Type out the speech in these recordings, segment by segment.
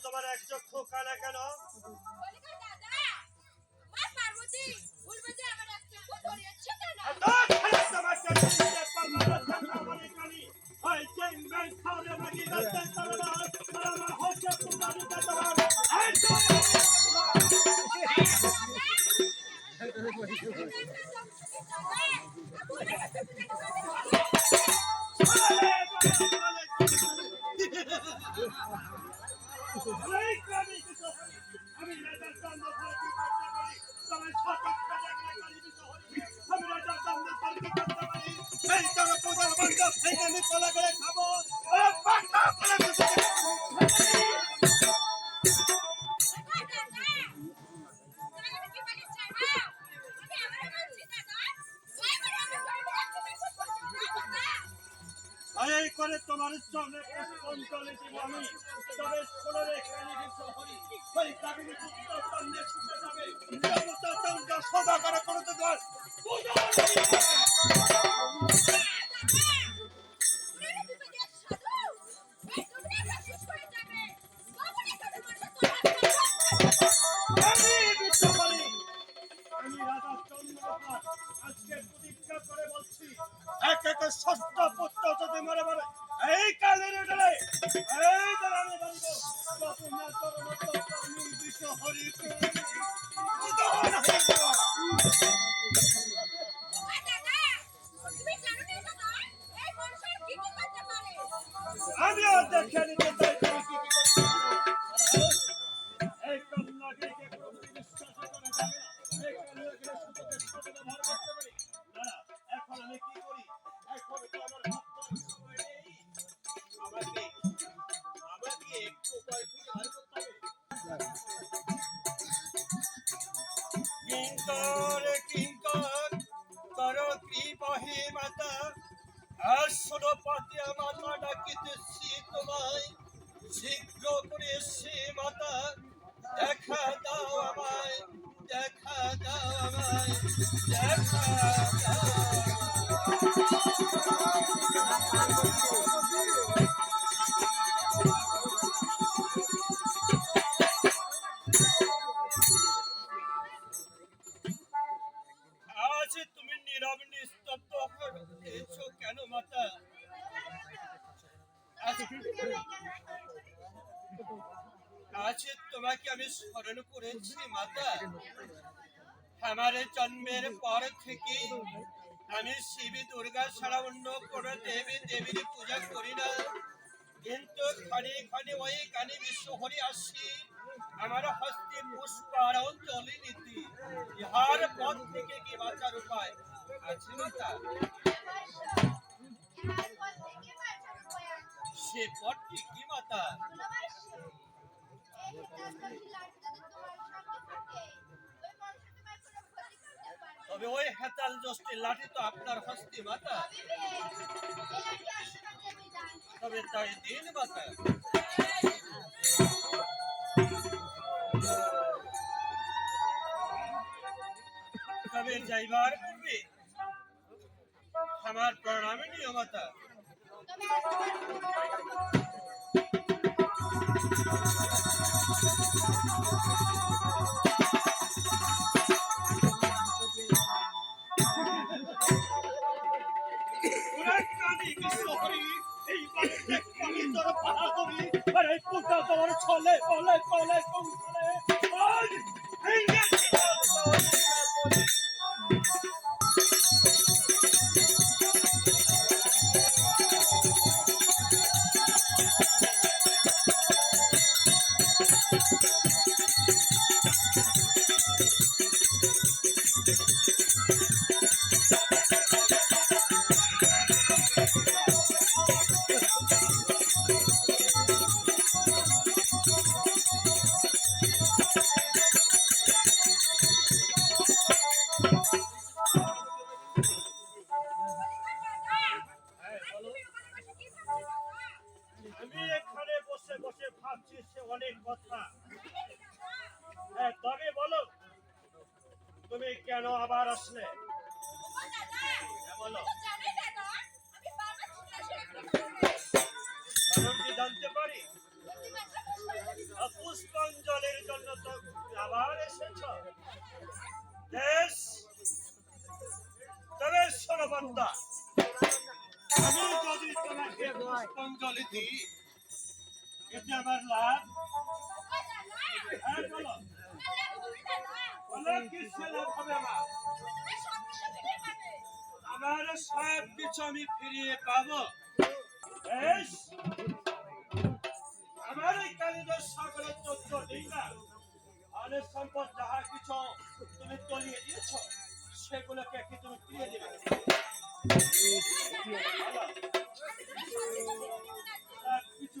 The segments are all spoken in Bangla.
তোমার এক চক্ষু কানা কেন বলিকা দাদা এই করে তোমার চলে অঞ্চলে দিব তবে ষোলো রেখানি বিশ্বহরি ওই কাবিনী পুত্র চন্দ্রে ছুটে যাবে। সদা করে করতে দোষ। ডাকিতেছি তোমায় শীঘ্র করে সে মাতা। দেখা দাও আমায় দেখা দাও আমায় দেখা দাও। মাতা আমার জন্মের পর থেকে আমি শিবী দুর্গা ছাড়া অন্য কোন দেবী দেবীর পূজা করি না কিন্তু ক্ষণে ক্ষণে ওই গানে বিশ্বহরি আসি আমার হস্তে পুষ্পার অঞ্জলি নীতি ইহার পথ থেকে কি বাঁচার উপায় আছে মাতা সে পথটি কি মাতা তবে ওই হেতাল জষ্টি লাঠি তো আপনার হস্তে মাতা তবে তাই দিন মাতা তবে যাইবার পূর্বে আমার প্রণামী নিও পুতা তোর ছলে আমি এখানে বসে বসে ভাবছি সে অনেক কথা। হ্যাঁ, তবে বলো তুমি কেন আবার আসলে? হ্যাঁ, বলো। কারণ জানতে পারি? পুষ্পাঞ্জলির জন্য তো আবার এসেছ। বেশ। তবে শোনো বান্দা আমি যদি তোমাকে পুষ্পাঞ্জলি দিই আমার সব কিছু আমি ফিরিয়ে পাবো আমার এই কালীদের সকলের তথ্য দিই না অনেক সম্পদ যাহা কিছু তুমি তলিয়ে দিয়েছ সেগুলোকে কি তুমি ফিরিয়ে দিবে কিছু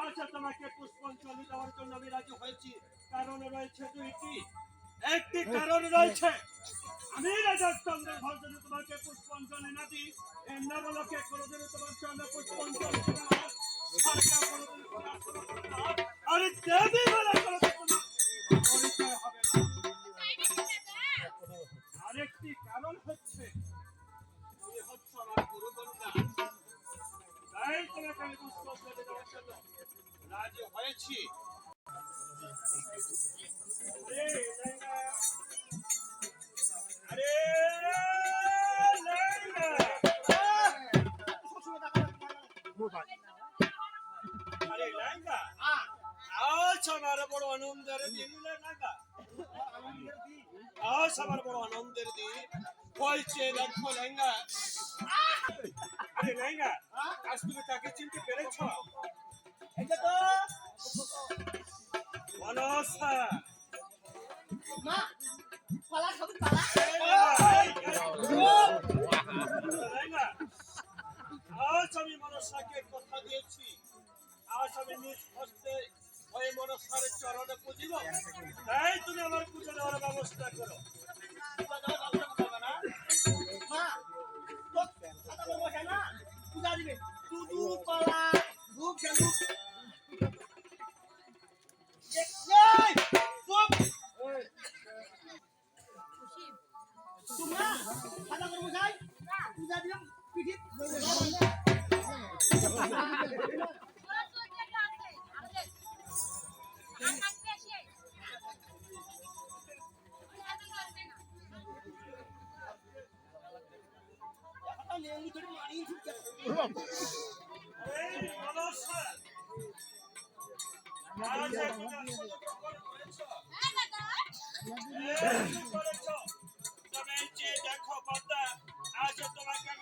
আচ্ছা তোমাকে পুষ্পাঞ্জলি দেওয়ার জন্য আমি রাজি হয়েছি। কারণ রয়েছে দুইটি। একটি কারণ রয়েছে। আমি রাজা চন্দ্র তোমাকে পুষ্পাঞ্জলি না দিই। এর নবলোকে কোনোদিন তোমার চন্দ্র পুষ্পাঞ্জলি। আর দেবী বলে পরিচয় হবে আরেকটি কারণ হচ্ছে, তুমি হচ্ছে আমার গুরুকন্যা রাজি হয়েছি। বড় আনন্দের দিন আজ আমার বড় আনন্দের দিন হয়েছে দেখো লেঙ্গা আরে আজ তুমি তাকে চিনতে পেরেছ? এটা তো। মনসা মা পালা সব পালা। লেঙ্গা আজ আমি মনসাকে কথা দিয়েছি। আজ আমি নিজ হস্তে ওই মনসার চরণে পুজিব। তাই তুমি আমার পুজো দেওয়ার ব্যবস্থা করো। দুধু কলা ধূপ